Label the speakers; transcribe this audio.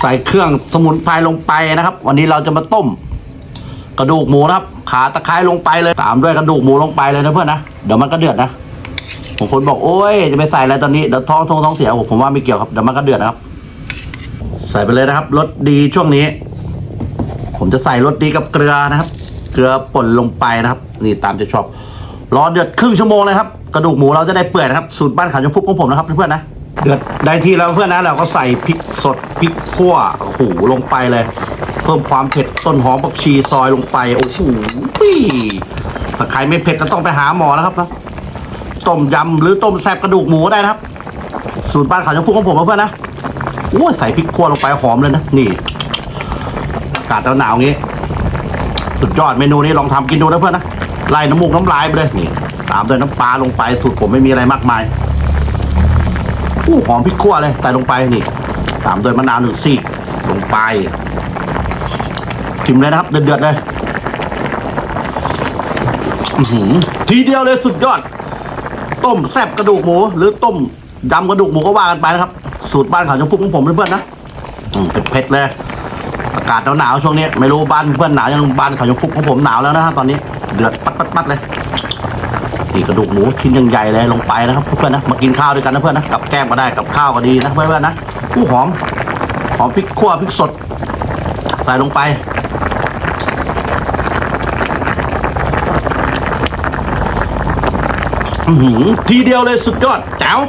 Speaker 1: ใส่เครื่องสมุนไพรลงไปนะครับ วันนี้เราจะมาต้ม กระดูกหมูนะครับ ขาตะไคร้ลงไปเลยตามด้วยกระดูกหมูลงไปเลยนะเพื่อนนะเดี๋ยวมันก็เดือดนะบางคนบอกโอ้ยจะไปใส่อะไรตอนนี้เดี๋ยวท้องทองท้องเสียผมว่าไม่เกี่ยวครับเดี๋ยวมันก็เดือดนะครับ ใส่ไปเลยนะครับรสดีช่วงนี้ ผมจะใส่รสดีกับเกลือนะครับ เกลือป่นลงไปนะครับ นี่ตามจะชอบรอเดือดครึ่งชั่วโมงเลยครับกระดูกหมูเราจะได้เปื่อยนะครับสูตรบ้านขาชมฟุกของผมนะครับเพื่อนๆนะ เดือดได้ที่แล้วเพื่อนนะเราก็ใส่พริกสดพริกขั่วโอ้โหลงไปเลย เพิ่มความเผ็ดต้นหอมผักชีซอยลงไปโอ้โหถ้าใครไม่เผ็ดก็ต้องไปหาหมอแล้วครับนะต้มยำหรือต้มแซบกระดูกหมูก็ได้นะครับ สูตรบ้านขาวชมฟุกของผมนะเพื่อนนะโอ้ใส่พริกขั่วลงไปหอมเลยนะนี่อากาศหนาวๆงี้ สุดยอดเมนูนี้ลองทำกินดูนะเพื่อนนะไล่น้ำมูกน้ำลายไปเลยนี่ตามด้วยน้ำปลาลงไปสูตรผมไม่มีอะไรมากมาย อู้หอมพริกขั่วเลย ใส่ลงไปนี่ ตามด้วยมะนาวหนึ่งซีกลงไปชิมเลยนะครับ เดือดๆเลยทีเดียวเลยสุดยอด ต้มแซ่บกระดูกหมู หรือต้มยำกระดูกหมูก็ว่ากันไปนะครับ สูตรบ้านเขาจะฟุกของผมเพื่อนๆนะอืมเผ็ดๆเลย อากาศหนาวๆช่วงนี้ ไม่รู้บ้านเพื่อนหนาวยังบ้านเขายังฟุกของผมหนาวแล้วนะครับตอนนี้ เดือดปัดปัดปัดเลย นี่กระดูกหมูชิ้นยังใหญ่เลยลงไปนะครับเพื่อนนะมากินข้าวด้วยกันนะเพื่อนนะกับแก้มก็ได้กับข้าวก็ดีนะเพื่อนๆนะอู้หอมหอมพริกขั่วพริกสด ใส่ลงไปอืทีเดียวเลยสุดยอดแจ๋ว